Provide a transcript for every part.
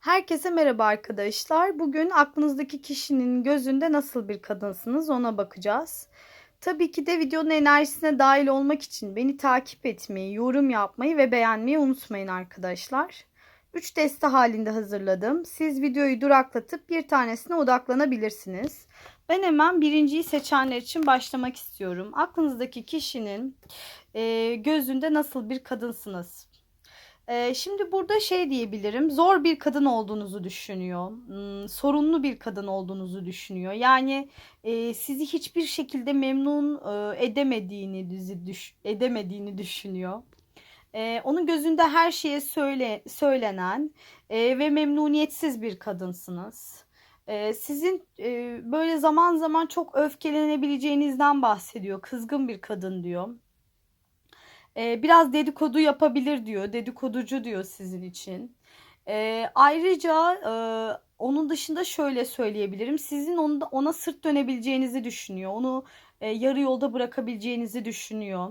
Herkese merhaba arkadaşlar. Bugün aklınızdaki kişinin gözünde nasıl bir kadınsınız ona bakacağız. Tabii ki de videonun enerjisine dahil olmak için beni takip etmeyi, yorum yapmayı ve beğenmeyi unutmayın arkadaşlar. 3 deste halinde hazırladım. Siz videoyu duraklatıp bir tanesine odaklanabilirsiniz. Ben hemen birinciyi seçenler için başlamak istiyorum. Aklınızdaki kişinin gözünde nasıl bir kadınsınız? Ee, şimdi burada şey diyebilirim. Zor bir kadın olduğunuzu düşünüyor. Hmm, sorunlu bir kadın olduğunuzu düşünüyor. Yani e, sizi hiçbir şekilde memnun e, edemediğini edemediğini düşünüyor. E, onun gözünde her şeye söyle söylenen ve memnuniyetsiz bir kadınsınız. Sizin böyle zaman zaman çok öfkelenebileceğinizden bahsediyor. Kızgın bir kadın diyor. Ee, biraz dedikodu yapabilir diyor. Dedikoducu diyor sizin için. Ee, ayrıca e, onun dışında şöyle söyleyebilirim. Sizin onda, ona sırt dönebileceğinizi düşünüyor. Onu e, yarı yolda bırakabileceğinizi düşünüyor.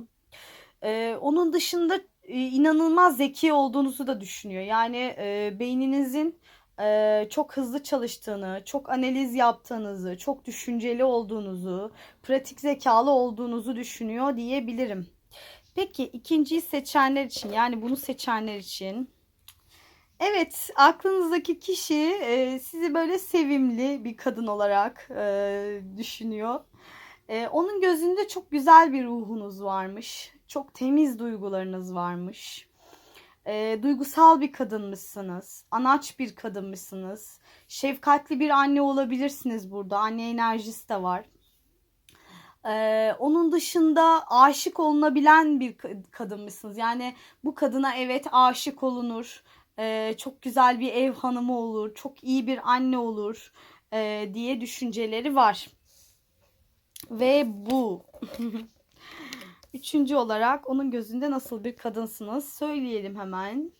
Ee, onun dışında e, inanılmaz zeki olduğunuzu da düşünüyor. Yani e, beyninizin e, çok hızlı çalıştığını, çok analiz yaptığınızı, çok düşünceli olduğunuzu, pratik zekalı olduğunuzu düşünüyor diyebilirim. Peki ikinciyi seçenler için yani bunu seçenler için evet aklınızdaki kişi e, sizi böyle sevimli bir kadın olarak e, düşünüyor. E, onun gözünde çok güzel bir ruhunuz varmış. Çok temiz duygularınız varmış. Duygusal bir kadınmışsınız. Anaç bir kadınmışsınız. Şefkatli bir anne olabilirsiniz burada. Anne enerjisi de var. Ee, onun dışında aşık olunabilen bir kadın mısınız? Yani bu kadına evet aşık olunur. Ee, çok güzel bir ev hanımı olur. Çok iyi bir anne olur. E, diye düşünceleri var. Ve bu. Üçüncü olarak onun gözünde nasıl bir kadınsınız? Söyleyelim hemen.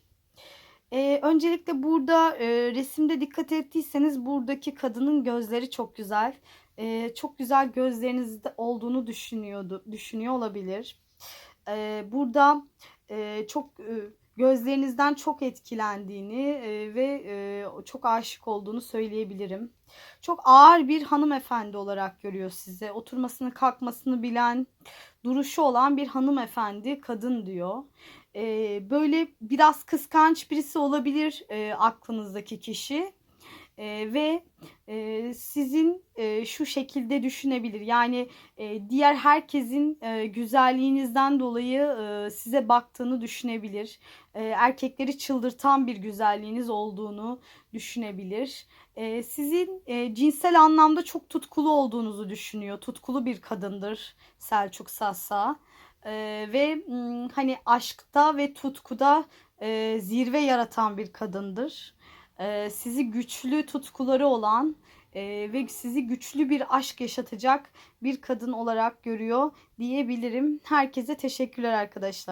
Ee, öncelikle burada e, resimde dikkat ettiyseniz buradaki kadının gözleri çok güzel e, çok güzel gözlerinizde olduğunu düşünüyordu, düşünüyor olabilir. E, burada e, çok e, gözlerinizden çok etkilendiğini e, ve e, çok aşık olduğunu söyleyebilirim. Çok ağır bir hanımefendi olarak görüyor size. Oturmasını kalkmasını bilen, duruşu olan bir hanımefendi, kadın diyor. E, böyle biraz kıskanç birisi olabilir e, aklınızdaki kişi e, ve e, sizin e, şu şekilde düşünebilir. Yani e, diğer herkesin e, güzelliğinizden dolayı e, size baktığını düşünebilir. E, erkekleri çıldırtan bir güzelliğiniz olduğunu düşünebilir. E, sizin e, cinsel anlamda çok tutkulu olduğunuzu düşünüyor. Tutkulu bir kadındır Selçuk Sassa. E, ve hani aşkta ve tutkuda e, zirve yaratan bir kadındır e, sizi güçlü tutkuları olan e, ve sizi güçlü bir aşk yaşatacak bir kadın olarak görüyor diyebilirim. Herkese teşekkürler arkadaşlar.